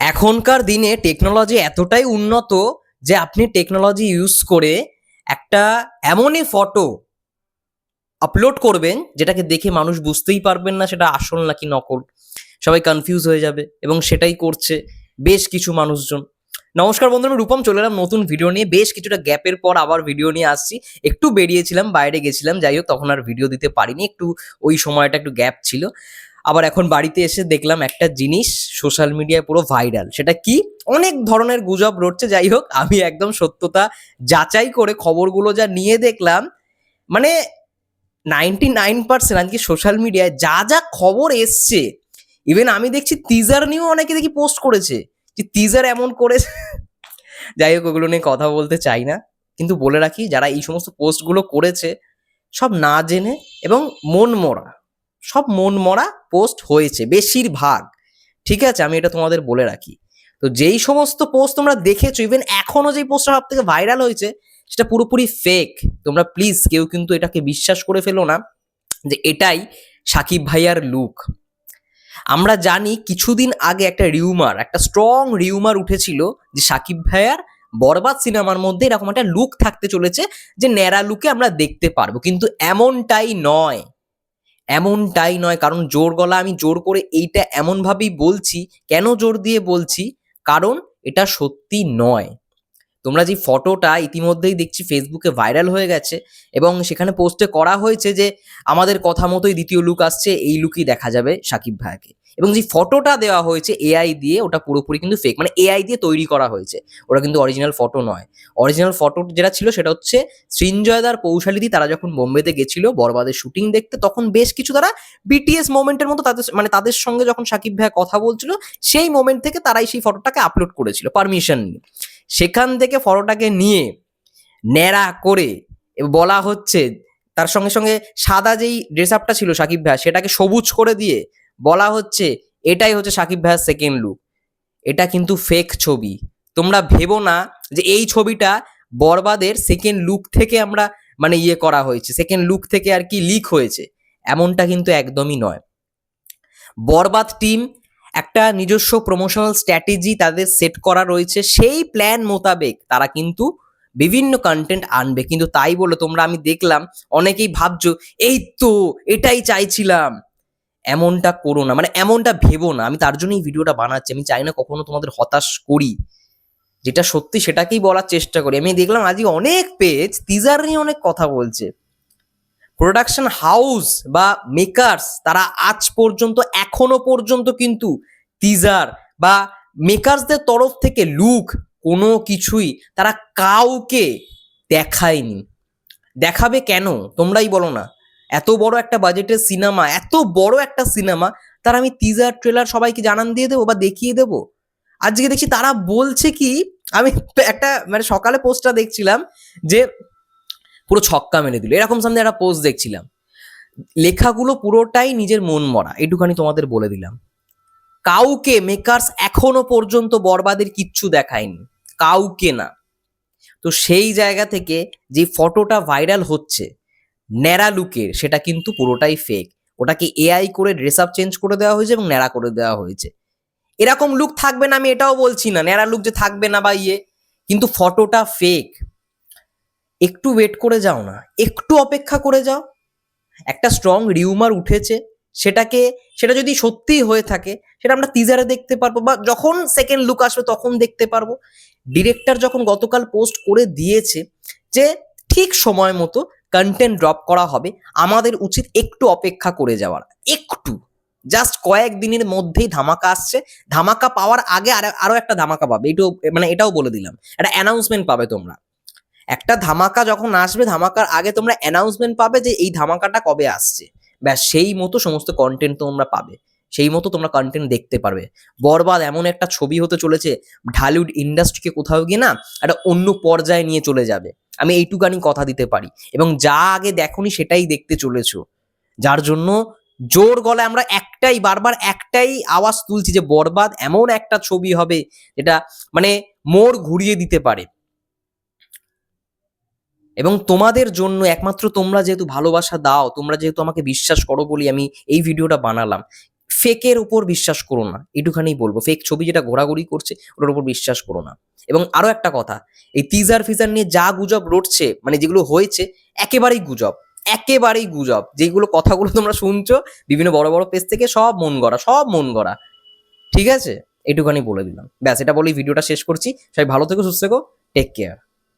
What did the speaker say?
এখনকার দিনে টেকনোলজি এতটাই উন্নত যে আপনি টেকনোলজি ইউজ করে একটা এমনই ফটো আপলোড করবেন, যেটাকে দেখে মানুষ বুঝতেই পারবেন না সেটা আসল নাকি নকল। সবাই কনফিউজ হয়ে যাবে এবং সেটাই করছে বেশ কিছু মানুষজন। নমস্কার বন্ধুরা, রূপম চলে এলাম নতুন ভিডিও নিয়ে। বেশ কিছুটা গ্যাপের পর আবার ভিডিও নিয়ে আসছি। একটু বেরিয়েছিলাম, বাইরে গেছিলাম, যাই হোক, তখন আর ভিডিও দিতে পারিনি। একটু ওই সময়টা একটু গ্যাপ ছিল। আবার এখন বাড়িতে এসে দেখলাম একটা জিনিস সোশ্যাল মিডিয়ায় পুরো ভাইরাল সেটা কি? অনেক ধরনের গুজব রটছে, যাই হোক, আমি একদম সত্যতা যাচাই করে খবরগুলো যা নিয়ে দেখলাম মানে নাইনটি নাইন পার্সেন্ট আজকে সোশ্যাল মিডিয়ায় যা যা খবর এসছে ইভেন আমি দেখছি টিজার নিয়েও অনেকে দেখি পোস্ট করেছে, যে টিজার এমন করেছে। যাই হোক, ওগুলো নিয়ে কথা বলতে চাই না, কিন্তু বলে রাখি, যারা এই সমস্ত পোস্টগুলো করেছে, সব না জেনে এবং মন মরা সব মন মরা পোস্ট হয়েছে, বেশিরভাগ। ঠিক আছে? আমি এটা তোমাদের বলে রাখি। তো যেই সমস্ত পোস্ট তোমরা দেখেছ ইভেন এখনও যেই পোস্টটা সব থেকে ভাইরাল হয়েছে, সেটা পুরোপুরি ফেক তোমরা প্লিজ কেউ কিন্তু এটাকে বিশ্বাস করে ফেলো না যে এটাই সাকিব ভাইয়ার লুক আমরা জানি কিছুদিন আগে একটা রিউমার একটা স্ট্রং রিউমার উঠেছিল যে সাকিব ভাইয়ার বরবাদ সিনেমার মধ্যে এরকম একটা লুক থাকতে চলেছে যে ন্যাড়া লুকে আমরা দেখতে পারব। কিন্তু এমনটাই নয়। এমনটাই নয়, কারণ জোর গলা আমি জোর করে এইটা এমনভাবেই বলছি। কেন জোর দিয়ে বলছি? কারণ এটা সত্যি নয়। তোমরা যে ফটোটা ইতিমধ্যেই দেখছি ফেসবুকে ভাইরাল হয়ে গেছে এবং সেখানে পোস্টে করা হয়েছে যে, আমাদের কথা মতোই দ্বিতীয় লুক আসছে, এই লুকই দেখা যাবে সাকিব ভাইয়াকে এবং যে ফটোটা দেওয়া হয়েছে এআই দিয়ে ওটা পুরোপুরি কিন্তু ফেক মানে এআই দিয়ে তৈরি করা হয়েছে। ওটা কিন্তু অরিজিনাল ফটো নয়। অরিজিনাল ফটো যেটা ছিল সেটা হচ্ছে সৃঞ্জয়দার পৌশালিদি তারা যখন বোম্বেতে গেছিল বরবাদের শুটিং দেখতে, তখন বেশ কিছু তারা বিটিএস মোমেন্টের মতো তাদের মানে তাদের সঙ্গে যখন সাকিব ভাইয়া কথা বলছিল, সেই মোমেন্ট থেকে তারাই সেই ফটোটাকে আপলোড করেছিল পারমিশন নিয়ে। সেখান থেকে ফটোটাকে নিয়ে ন্যাড়া করে বলা হচ্ছে, তার সঙ্গে সঙ্গে সাদা যেই ড্রেস আপটা ছিল সাকিব ভাইয়া, সেটাকে সবুজ করে দিয়ে বলা হচ্ছে, এটাই হচ্ছে সাকিব ভাইয়ার সেকেন্ড লুক এটা কিন্তু ফেক ছবি। তোমরা ভেবো না যে এই ছবিটা বরবাদের সেকেন্ড লুক থেকে আমরা মানে ইয়ে করা হয়েছে সেকেন্ড লুক থেকে আর কি লিক হয়েছে। এমনটা কিন্তু একদমই নয়। বরবাদ টিম একটা নিজস্ব প্রমোশনাল স্ট্র্যাটেজি তাদের সেট করা রয়েছে। সেই প্ল্যান মোতাবেক তারা কিন্তু বিভিন্ন কন্টেন্ট আনবে। কিন্তু তাই বলে তোমরা, আমি দেখলাম অনেকেই ভাবছ, এই তো, এটাই চাইছিলাম। এমনটা করো না মানে এমনটা ভেবো না। আমি তার জন্যই ভিডিওটা বানাচ্ছি। আমি চাই না কখনো তোমাদের হতাশ করি। যেটা সত্যি সেটাকেই বলার চেষ্টা করি। আমি দেখলাম আজকে অনেক পেজ টিজার নিয়ে অনেক কথা বলছে। প্রোডাকশন হাউস বা মেকার্স তারা আজ পর্যন্ত, এখনও পর্যন্ত কিন্তু টিজার বা মেকার্সদের তরফ থেকে লুক কোনো কিছুই তারা কাউকে দেখায়নি। দেখাবে কেন? তোমরাই বলো না। এত বড় একটা বাজেটের সিনেমা এত বড় একটা সিনেমা তার আমি টিজার ট্রেলার সবাইকে জানান দিয়ে দেবো বা দেখিয়ে দেবো। আজকে দেখছি তারা বলছে কি, আমি একটা মানে সকালে পোস্টটা দেখছিলাম যে পুরো ছক্কা মেরে দিল। এরকম সামনে একটা পোস্ট দেখছিলাম। লেখাগুলো পুরোটাই নিজের মন মরা এটুখানি তোমাদের বলে দিলাম। কাউকে মেকার্স এখনও পর্যন্ত বরবাদের কিচ্ছু দেখায়নি। কাউকে না। তো সেই জায়গা থেকে যে ফটোটা ভাইরাল হচ্ছে ন্যাড়া লুকের, সেটা কিন্তু পুরোটাই ফেক ওটাকে এআই করে ড্রেস আপ চেঞ্জ করে দেওয়া হয়েছে এবং ন্যাড়া করে দেওয়া হয়েছে। এরকম লুক থাকবে না, আমি এটাও বলছি না। ন্যাড়া লুক যে থাকবে না বা ইয়ে কিন্তু ফটোটা ফেক একটু ওয়েট করে যাও না। একটু অপেক্ষা করে যাও। একটা স্ট্রং রিউমার উঠেছে, সেটাকে, সেটা যদি সত্যিই হয়ে থাকে, সেটা আমরা টিজারে দেখতে পারব বা যখন সেকেন্ড লুক আসবে তখন দেখতে পারব। ডিরেক্টর যখন গতকাল পোস্ট করে দিয়েছে যে ঠিক সময় মতো কন্টেন্ট ড্রপ করা হবে, আমাদের উচিত একটু অপেক্ষা করে যাওয়ার। একটু। জাস্ট কয়েক দিনের মধ্যেই ধামাকা আসছে। ধামাকা পাওয়ার আগে আর, আরও একটা ধামাকা পাবে। এটাও মানে এটাও বলে দিলাম। একটা অ্যানাউন্সমেন্ট পাবে তোমরা। একটা ধামাকা যখন আসবে, ধামাকার আগে তোমরা অ্যানাউন্সমেন্ট পাবে যে এই ধামাকাটা কবে আসছে। ব্যাস, সেই মতো সমস্ত কন্টেন্ট তোমরা পাবে। সেই মতো তোমরা কন্টেন্ট দেখতে পারবে। বরবাদ এমন একটা ছবি হতে চলেছে, ঢালিউড ইন্ডাস্ট্রিকে কোথাও গিয়ে না একটা অন্য পর্যায়ে নিয়ে চলে যাবে। আমি এইটুকানি কথা দিতে পারি। এবং যা আগে দেখোনি সেটাই দেখতে চলেছো। যার জন্য জোর গলায় আমরা একটাই, বারবার একটাই আওয়াজ তুলছি যে বরবাদ এমন একটা ছবি হবে যেটা মানে মোড় ঘুরিয়ে দিতে পারে। এবং তোমাদের জন্য একমাত্র তোমরা যেহেতু ভালোবাসা দাও, তোমরা যেহেতু আমাকে বিশ্বাস করো বলি আমি এই ভিডিওটা বানালাম। ফেকের উপর বিশ্বাস করো না। এটুখানি বলব। ফেক ছবি যেটা ঘোরাঘুরি করছে, ওটার উপর বিশ্বাস করো না। এবং আরও একটা কথা, এই টিজার ফিজার নিয়ে যা গুজব রটছে মানে যেগুলো হয়েছে, একেবারেই গুজব একেবারেই গুজব। যেগুলো কথাগুলো তোমরা শুনছো, বিভিন্ন বড় বড় পেজ থেকে সব মন গড়া, সব মন গড়া। ঠিক আছে? এটুখানি বলে দিলাম। ব্যাস, এটা বলেই ভিডিওটা শেষ করছি। সবাই ভালো থেকো, সুস্থ থেকো। Take care